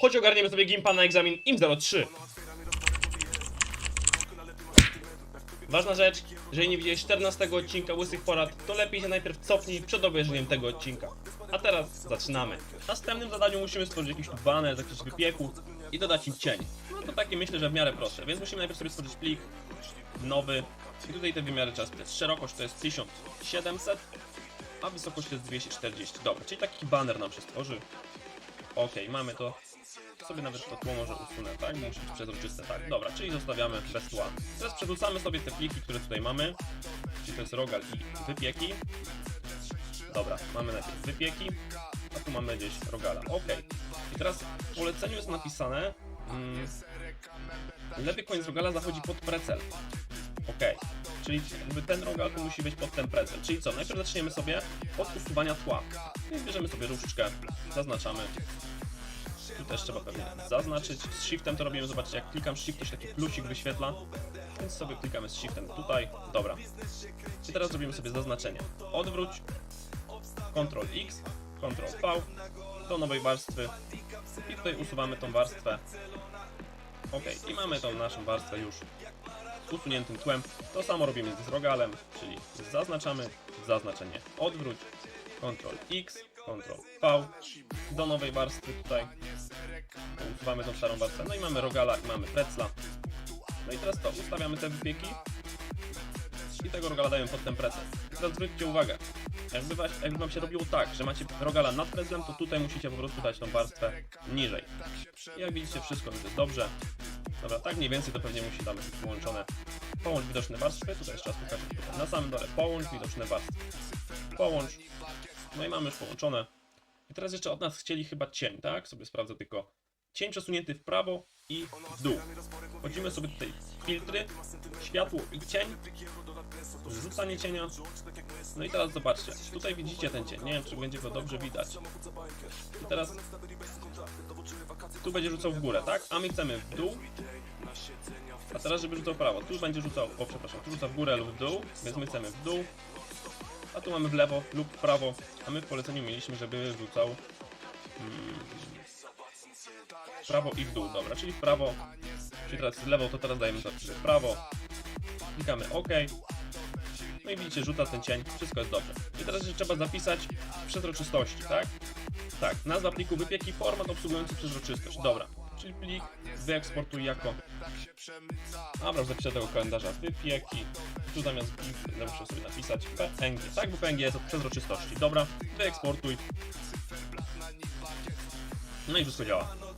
Choć ogarniemy sobie gimpa na egzamin IM03. Ważna rzecz, jeżeli nie widziałeś 14 odcinka Łysych Porad, to lepiej się najpierw cofnij przed obejrzeniem tego odcinka. A teraz zaczynamy. W następnym zadaniu musimy stworzyć jakiś banner z jakichś wypieków i dodać im cień. No to takie myślę, że w miarę proste, więc musimy najpierw sobie stworzyć plik nowy. I tutaj te wymiary spisać. Szerokość to jest 1700, a wysokość to jest 240. Dobra, czyli taki banner nam się stworzy. Okej, mamy to. Sobie nawet to tło może usunę, tak? Musi być przezroczyste, tak. Dobra, czyli zostawiamy bez tła. Teraz przerzucamy sobie te pliki, które tutaj mamy. Czyli to jest rogal i wypieki. Dobra, mamy najpierw wypieki, a tu mamy gdzieś rogala. Okej. I teraz w poleceniu jest napisane mm, lewy koniec rogala zachodzi pod precel. Czyli ten rogal musi być pod ten precel. Czyli co? Najpierw zaczniemy sobie od usuwania tła. Więc bierzemy sobie różdżkę, zaznaczamy. Tu też trzeba pewnie zaznaczyć. Z shiftem to robimy, zobaczcie, jak klikam shift, to się taki plusik wyświetla. Więc sobie klikamy z shiftem tutaj. Dobra. I teraz robimy sobie zaznaczenie. Odwróć. Ctrl X, Ctrl V do nowej warstwy. I tutaj usuwamy tą warstwę. Ok, i mamy tą naszą warstwę już usuniętym tłem. To samo robimy z rogalem, czyli zaznaczamy zaznaczenie odwróć, Ctrl X, Ctrl V do nowej warstwy tutaj. Usuwamy tą starą warstwę. No i mamy rogala i mamy precla. No i teraz to, ustawiamy te wypieki i tego rogala dajemy pod ten precel. Teraz zwróćcie uwagę, jakby, was, jakby wam się robiło tak, że macie rogala nad preclem, to tutaj musicie po prostu dać tą warstwę niżej. I jak widzicie, wszystko jest dobrze. Dobra, tak mniej więcej to pewnie musi tam być połączone. Połącz widoczne warstwy, tutaj jeszcze raz pokażę. Na samym dole połącz widoczne warstwy. Połącz. No i mamy już połączone. I teraz jeszcze od nas chcieli chyba cień, tak? Sobie sprawdzę tylko. Cień przesunięty w prawo i w dół. Wchodzimy sobie tutaj filtry, światło i cień. Zrzucanie cienia. No i teraz zobaczcie, tutaj widzicie ten cień. Nie wiem, czy będzie go dobrze widać. I teraz tu będzie rzucał w górę, tak? A my chcemy w dół. A teraz, żeby rzucał prawo. Tu będzie rzucał, o przepraszam, tu rzuca w górę lub w dół, więc my chcemy w dół. A tu mamy w lewo lub w prawo, a my w poleceniu mieliśmy, żeby rzucał mm, w prawo i w dół, dobra, czyli w prawo, czyli teraz z lewo, to teraz dajemy to w prawo, klikamy OK, no i widzicie, rzuca ten cień, wszystko jest dobrze. I teraz jeszcze trzeba zapisać przezroczystości, tak? Tak, nazwa pliku wypieki, format obsługujący przezroczystość, dobra, czyli plik wyeksportuj jako Dobra, zapiszę tego kalendarza wypieki. Tu zamiast GIF musiał sobie napisać PNG. Tak, bo PNG jest od przezroczystości. Dobra, wyeksportuj. No i wszystko działa.